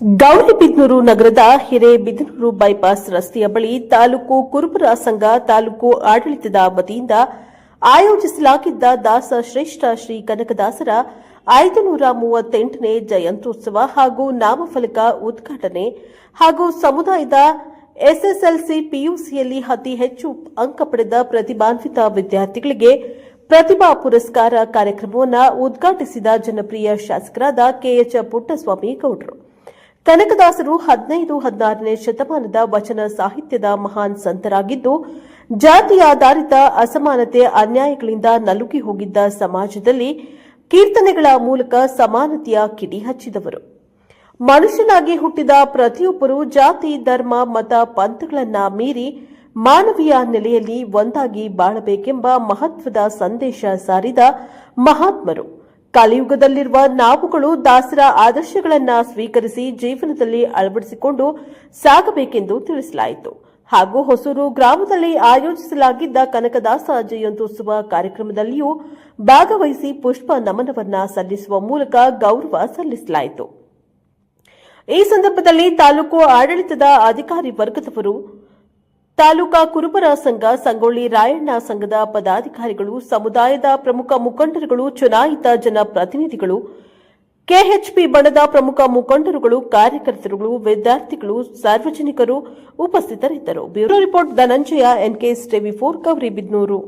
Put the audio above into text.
ಗೌರಿಬಿದನೂರು ನಗರದ ಹಿರೇಬಿದನೂರು ಬೈಪಾಸ್ ರಸ್ತೆಯ ಬಳಿ ತಾಲೂಕು ಕುರುಬರ ಸಂಘ, ತಾಲೂಕು ಆಡಳಿತದ ವತಿಯಿಂದ ಆಯೋಜಿಸಲಾಗಿದ್ದ ದಾಸ ಶ್ರೇಷ್ಠ ಶ್ರೀ ಕನಕದಾಸರ ಐದುನೂರ ಮೂವತ್ತೆಂಟನೇ ಜಯಂತ್ಯೋತ್ಸವ ಹಾಗೂ ನಾಮಫಲಕ ಉದ್ಘಾಟನೆ ಹಾಗೂ ಸಮುದಾಯದ ಎಸ್ಎಸ್ಎಲ್ಸಿ ಪಿಯುಸಿಯಲ್ಲಿ ಅತಿ ಹೆಚ್ಚು ಅಂಕ ಪಡೆದ ಪ್ರತಿಭಾನ್ವಿತ ವಿದ್ಯಾರ್ಥಿಗಳಿಗೆ ಪ್ರತಿಭಾ ಪುರಸ್ಕಾರ ಕಾರ್ಯಕ್ರಮವನ್ನು ಉದ್ಘಾಟಿಸಿದ ಜನಪ್ರಿಯ ಶಾಸಕರಾದ ಕೆಎಚ್ ಪುಟ್ಟಸ್ವಾಮಿ ಗೌಡರು. ಕನಕದಾಸರು ಹದಿನೈದು, ಹದಿನಾರನೇ ಶತಮಾನದ ವಚನ ಸಾಹಿತ್ಯದ ಮಹಾನ್ ಸಂತರಾಗಿದ್ದು ಜಾತಿ ಆಧಾರಿತ ಅಸಮಾನತೆ, ಅನ್ಯಾಯಗಳಿಂದ ನಲುಗಿ ಹೋಗಿದ್ದ ಸಮಾಜದಲ್ಲಿ ಕೀರ್ತನೆಗಳ ಮೂಲಕ ಸಮಾನತೆಯ ಕಿಡಿ ಹಚ್ಚಿದವರು. ಮನುಷ್ಯನಾಗಿ ಹುಟ್ಟಿದ ಪ್ರತಿಯೊಬ್ಬರೂ ಜಾತಿ, ಧರ್ಮ, ಮತ, ಪಂಥಗಳನ್ನ ಮೀರಿ ಮಾನವೀಯ ನೆಲೆಯಲ್ಲಿ ಒಂದಾಗಿ ಬಾಳಬೇಕೆಂಬ ಮಹತ್ವದ ಸಂದೇಶ ಸಾರಿದ ಮಹಾತ್ಮರು. ಕಲಿಯುಗದಲ್ಲಿರುವ ನಾವುಗಳು ದಾಸರ ಆದರ್ಶಗಳನ್ನ ಸ್ವೀಕರಿಸಿ ಜೀವನದಲ್ಲಿ ಅಳವಡಿಸಿಕೊಂಡು ಸಾಗಬೇಕೆಂದು ತಿಳಿಸಲಾಯಿತು. ಹಾಗೂ ಹೊಸೂರು ಗ್ರಾಮದಲ್ಲಿ ಆಯೋಜಿಸಲಾಗಿದ್ದ ಕನಕದಾಸ ಜಯಂತ್ಯೋತ್ಸವ ಕಾರ್ಯಕ್ರಮದಲ್ಲಿಯೂ ಭಾಗವಹಿಸಿ ಪುಷ್ಪ ನಮನವನ್ನ ಸಲ್ಲಿಸುವ ಮೂಲಕ ಗೌರವ ಸಲ್ಲಿಸಲಾಯಿತು. ಈ ಸಂದರ್ಭದಲ್ಲಿ ತಾಲೂಕು ಆಡಳಿತದ ಅಧಿಕಾರಿ ವರ್ಗದವರು ತಾಲೂಕಾ ಕುರುಬರ ಸಂಘ ಸಂಗೊಳ್ಳಿ ರಾಯಣ್ಣ ಸಂಘದ ಪದಾಧಿಕಾರಿಗಳು, ಸಮುದಾಯದ ಪ್ರಮುಖ ಮುಖಂಡರುಗಳು, ಚುನಾಯಿತ ಜನಪ್ರತಿನಿಧಿಗಳು, ಕೆಎಚ್ಪಿ ಬಣದ ಪ್ರಮುಖ ಮುಖಂಡರುಗಳು, ಕಾರ್ಯಕರ್ತರುಗಳು, ವಿದ್ಯಾರ್ಥಿಗಳು, ಸಾರ್ವಜನಿಕರು ಉಪಸ್ಥಿತರಿದ್ದರು. Bureau report Dhananjaya NKS TV four Gauribidanur